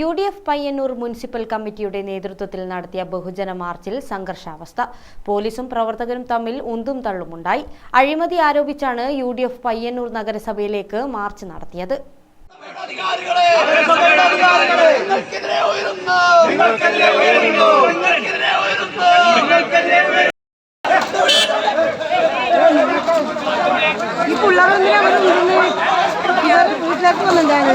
U D F Payyanur municipal കമ്മിറ്റിയുടെ നേതൃത്വത്തിൽ നടത്തിയ ബഹുജന മാർച്ചിൽ സംഘർഷാവസ്ഥ. പോലീസും പ്രവർത്തകരും തമ്മിൽ ഉന്തും തള്ളുമുണ്ടായി. അഴിമതി ആരോപിച്ചാണ് യു ഡി എഫ് പയ്യന്നൂർ നഗരസഭയിലേക്ക് മാർച്ച് നടത്തിയത്. ഈ? ഇവർ വീട്ടിലേക്ക് വന്നിട്ടാണ്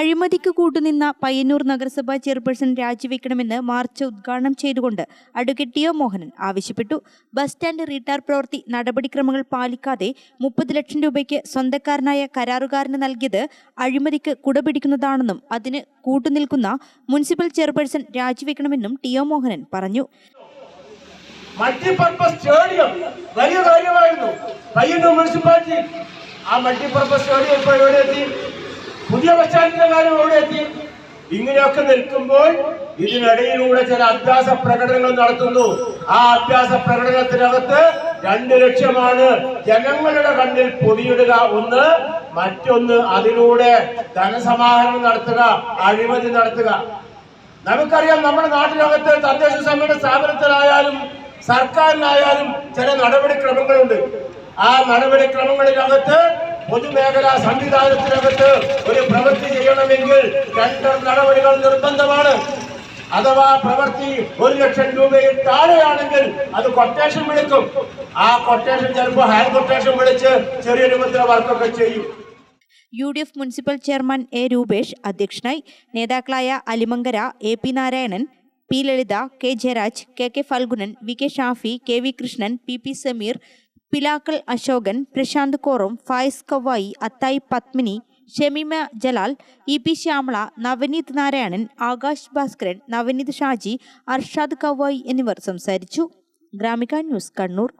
അഴിമതിക്ക് കൂട്ടുനിന്ന പയ്യന്നൂർ നഗരസഭാ ചെയർപേഴ്സൺ രാജിവെക്കണമെന്ന് മാർച്ച് ഉദ്ഘാടനം ചെയ്തുകൊണ്ട് അഡ്വക്കേറ്റ് ഒ മോഹനൻ ആവശ്യപ്പെട്ടു. ബസ് സ്റ്റാൻഡ് റീടാർ പ്രവൃത്തി നടപടിക്രമങ്ങൾ പാലിക്കാതെ മുപ്പത് ലക്ഷം രൂപയ്ക്ക് സ്വന്തക്കാരനായ കരാറുകാരന് നൽകിയത് അഴിമതിക്ക് കുടപിടിക്കുന്നതാണെന്നും അതിന് കൂട്ടുനിൽക്കുന്ന മുനിസിപ്പൽ ചെയർപേഴ്സൺ രാജിവെക്കണമെന്നും ടി ഒ മോഹനൻ പറഞ്ഞു. മൾട്ടിപർപ്പസ് സ്റ്റേഡിയം വലിയ കാര്യമായിരുന്നു. പയ്യന്നൂർ മുനിസിപ്പാലിറ്റി ആ മൾട്ടിപർപ്പസ് സ്റ്റേഡിയം ഇപ്പോൾ എവിടെ എത്തി പുതിയ ബസ് സ്റ്റാൻഡിന്റെ കാര്യം അവിടെ എത്തി. ഇങ്ങനെയൊക്കെ നിൽക്കുമ്പോൾ ഇതിനിടയിലൂടെ ചില അഭ്യാസ പ്രകടനങ്ങൾ നടത്തുന്നു. ആ അഭ്യാസ പ്രകടനത്തിനകത്ത് രണ്ട് ലക്ഷ്യമാണ്. ജനങ്ങളുടെ കണ്ണിൽ പൊടിയിടുക ഒന്ന് മറ്റൊന്ന് അതിലൂടെ ധനസമാഹരണം നടത്തുക അഴിമതി നടത്തുക. നമുക്കറിയാം നമ്മുടെ നാട്ടിനകത്ത് തദ്ദേശ സ്വയംഭരണ സ്ഥാപനത്തിലായാലും സർക്കാരിനായാലും ചില നടപടിക്രമങ്ങളുണ്ട്. ആ നടപടിക്രമങ്ങളിനകത്ത് പൊതുമേഖലാ സംവിധാനത്തിനകത്ത് ഒരു പ്രവൃത്തി ചെയ്യണമെങ്കിൽ ടെൻഡർ നടപടികൾ നിർബന്ധമാണ്. അഥവാ പ്രവൃത്തി ഒരു ലക്ഷം രൂപയിൽ താഴെയാണെങ്കിൽ അത് കൊട്ടേഷൻ വിളിക്കും. ആ കൊട്ടേഷൻ ചിലപ്പോൾ ഹയർ കൊട്ടേഷൻ വിളിച്ച് ചെറിയൊരു മുദ്ര വർക്കൊക്കെ ചെയ്യും. U D F municipal chairman A Rupesh അധ്യക്ഷനായി നേതാക്കളായ Alimankara A P Narayanan P Lalitha K Jayaraj K K Phalgunan V K Shafi K V Krishnan P P Sameer Pilakkal Ashokan Prashanth കോറും Fayis Kavayi Athayi Padmini Shemima Jalal E P Shyamala Navaneeth Narayanan Akash Bhaskaran Navaneeth Shaji Arshad Kavayi എന്നിവർ സംസാരിച്ചു. Gramika news Kannur.